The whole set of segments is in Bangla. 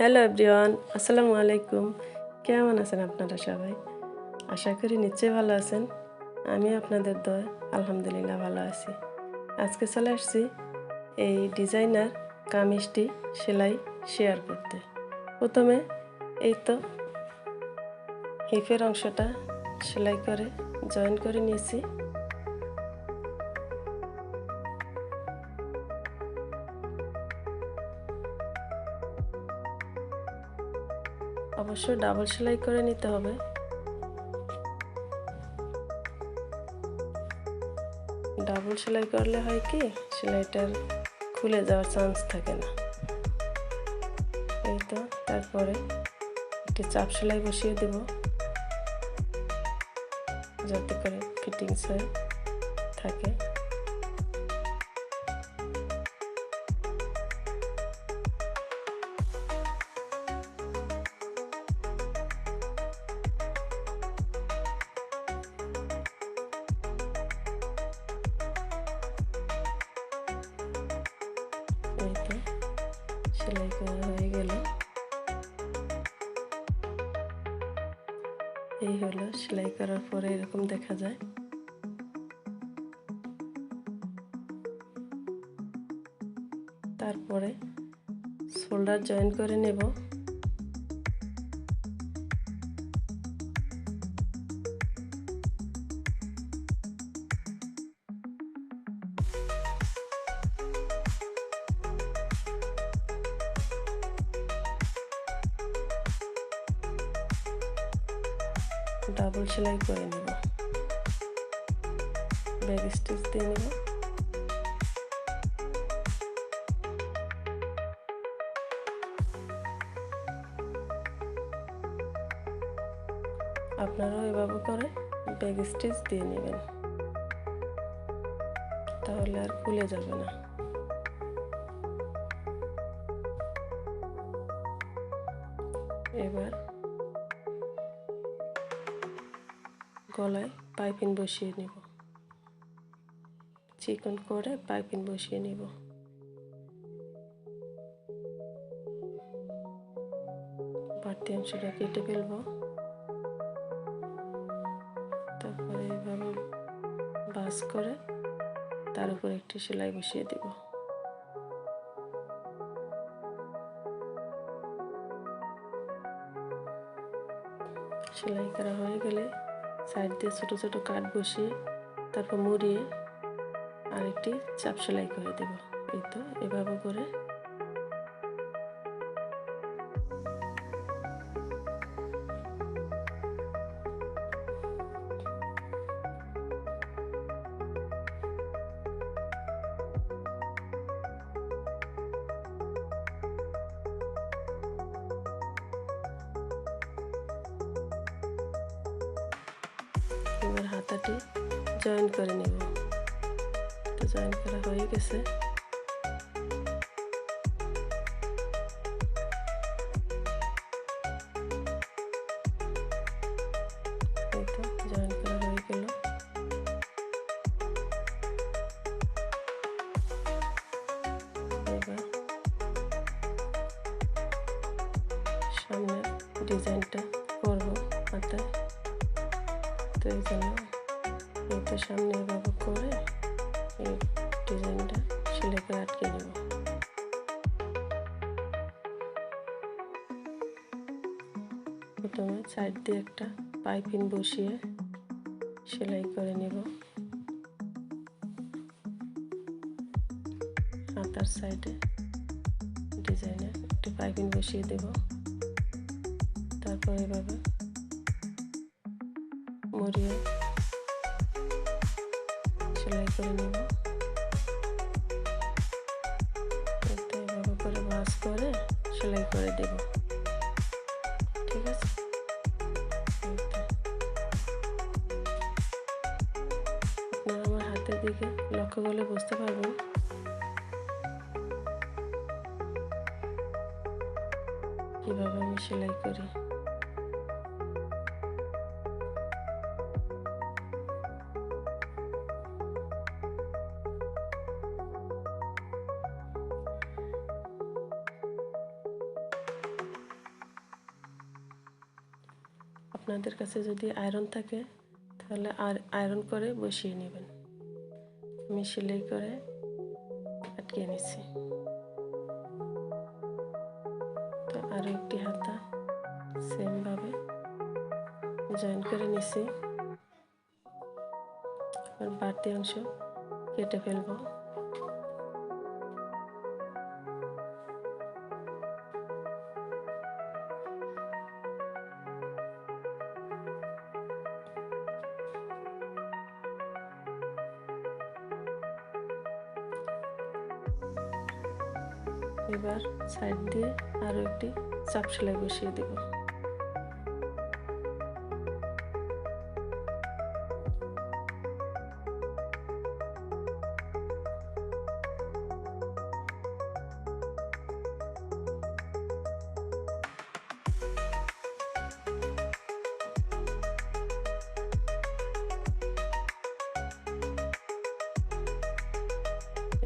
হ্যালো এভরিওয়ান আসসালামু আলাইকুম কেমন আছেন আপনারা সবাই? আশা করি নিশ্চয়ই ভালো আছেন। আমি আপনাদের দয়, আলহামদুলিল্লাহ ভালো আছি। আজকে চলে আসছি এই ডিজাইনার কামিজটি সেলাই শেয়ার করতে। প্রথমে এই তো হিপের অংশটা সেলাই করে জয়েন করে নিয়েছি। অবশ্যই ডাবল সেলাই করে নিতে হবে। ডাবল সেলাই করলে হয় কি, সেলাইটার খুলে যাওয়ার চান্স থাকে না। এই তো, তারপরে একটি চাপ সেলাই বসিয়ে দেব। যাতে করে ফিটিংস হয়ে থাকে। সেলাই করা হয়ে গেল। এই হলো সেলাই করার পরে এরকম দেখা যায়। তারপরে শোল্ডার জয়েন করে নেব। ডাবল সেলাই করে নেব। ব্যাক স্টিচ দিয়ে নেব। আপনারাও এভাবে করে ব্যাক স্টিচ দিয়ে নেবেন। তাহলে আর খুলে যাবে না। গলায় পাইপিং বসিয়ে নেব। চিকন করে পাইপিং বসিয়ে নেব। বাড়তি অংশটা কেটে ফেলব। তারপরে এইভাবে বাস করে তার উপর একটি সেলাই বসিয়ে দেব। সেলাই করা হয়ে গেলে সাইড দিয়ে ছোটো ছোটো কাঠ বসিয়ে তারপর মুড়িয়ে আরেকটি চাপ সেলাই করে দেব। এই তো, এভাবে করে এবার হাতাটি জয়েন করে নেব। জয়েন করা হয়ে গেছে। জয়েন করা হয়ে সামনের ডিজাইনটা করব হাতায়। এই জন্য এইটা সামনে এভাবে করে এই ডিজাইনটা সেলাই করে আটকে নেব প্রথমে সাইড দিয়ে একটা পাইপিং বসিয়ে সেলাই করে নেব। হাতার সাইডে ডিজাইনের একটি পাইপিং বসিয়ে দেব। তারপর এভাবে মুড়িয়ে সেলাই করে নেব। এটা এভাবে করে ভাঁজ করে সেলাই করে দেব। ঠিক আছে। আপনারা আমার হাতের দিকে লক্ষ্য করলে বুঝতে পারবেন। কীভাবে আমি সেলাই করি। কাছে যদি আয়রন থাকে, তাহলে আর আয়রন করে বসিয়ে নেবেন। আমি সেলাই করে আটকে নিছি। তো আরও একটি হাতা সেমভাবে জয়েন করে নিছি। আর বাড়তি অংশ কেটে ফেলব। এবার সাইড দিয়ে আরও একটি চাপ সেলাই বসিয়ে দেব।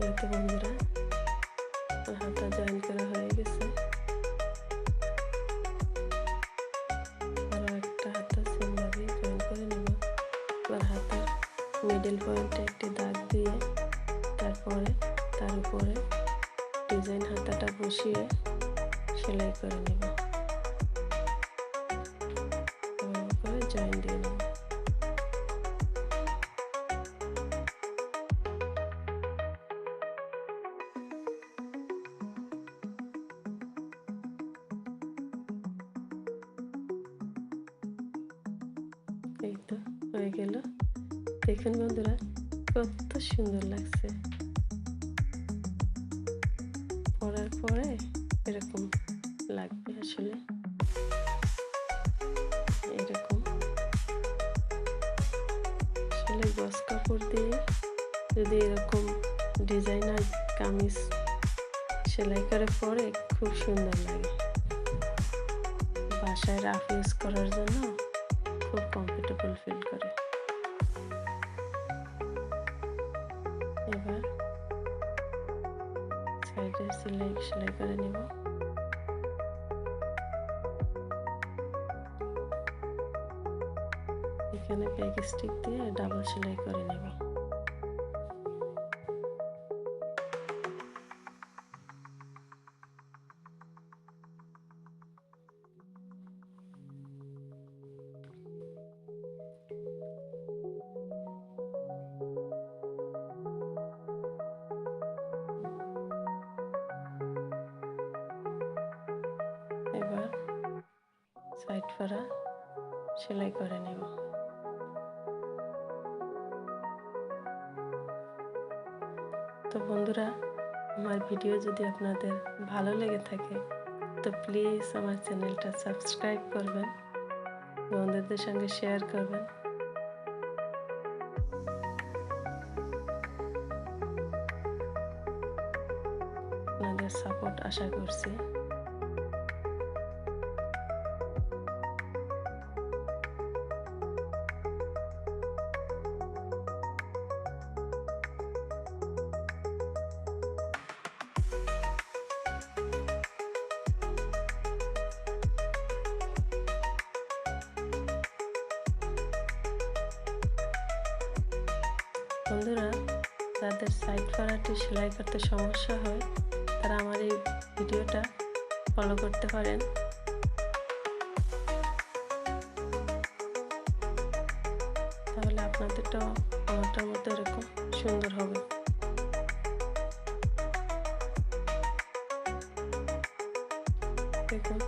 এই তো বন্ধুরা হাতা জয়েন করা হয়ে গেছে আরও মিডল পয়েন্টে একটি দাগ দিয়ে তারপরে তার উপরে ডিজাইন হাতাটা বসিয়ে সেলাই করে নেব। এই তো, হয়ে গেল। দেখুন বন্ধুরা, কত সুন্দর লাগছে। পরার পরে এরকম লাগবে আসলে। এরকম। আসলে গস কাপড় দিয়ে যদি এরকম ডিজাইনার কামিজ সেলাই করে পরে খুব সুন্দর লাগে। বাসায় রাফ ইউজ করার জন্য খুব কমফোর্টেবল ফিল করে। এবার সাইডে সেলাই সেলাই করে নিব। এখানে ব্যাগ স্টিক দিয়ে ডাবল সেলাই করে নেব। সাইড ফাড়া, সেলাই করে নেব। তো বন্ধুরা, আমার ভিডিও যদি আপনাদের ভালো লেগে থাকে, তো প্লিজ আমার চ্যানেলটা সাবস্ক্রাইব করবেন, বন্ধুদের সঙ্গে শেয়ার করবেন। আপনাদের সাপোর্ট আশা করছি। বন্ধুরা, যাদের সাইড ফাড়াটি সেলাই করতে সমস্যা হয়, তারা আমার এই ভিডিওটা ফলো করতে পারেন। তাহলে আপনাদেরটাও আমারটার মতো এরকম সুন্দর হবে। দেখুন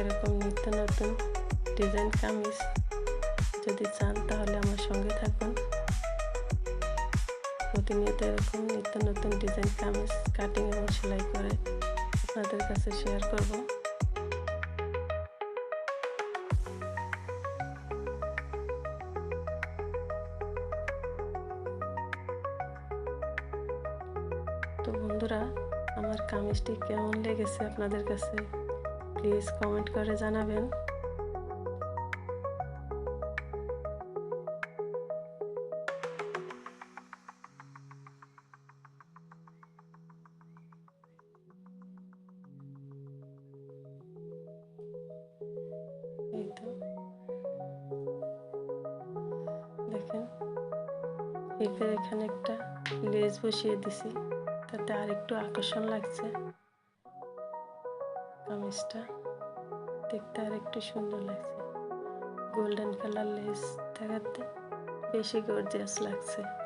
এরকম নিত্য নতুন ডিজাইন কামিজ যদি চান, তাহলে আমার সঙ্গে থাকুন। প্রতিনিয়ত এরকম নিত্য নতুন ডিজাইন কামিজ কাটিং এবং সেলাই করে আপনাদের কাছে শেয়ার করব। তো বন্ধুরা, আমার কামিজটি কেমন লেগেছে আপনাদের কাছে? প্লিজ কমেন্ট করে জানাবেন। দেখেন এদের এখানে একটা লেজ বসিয়ে দিছি, তাতে আর একটু আকর্ষণ লাগছে। কামিজটা। দেখতে আর একটু সুন্দর লাগছে। গোল্ডেন কালার লেস থাকাতে বেশি গর্জিয়াস লাগছে।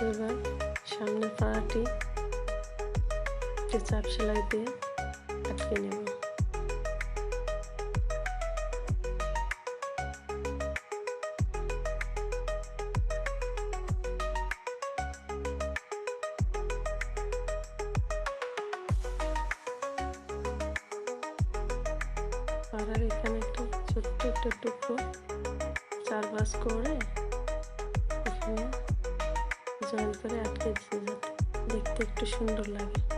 এবার পাড়াটি একটি চাপ সেলাই দিয়ে আটকে নেব। পাড়ার এখানে একটু ছোট্ট একটা টুকরো চার বাস করে এখানে জয়েন করে আটকে দিতে দেখতে একটু সুন্দর লাগে।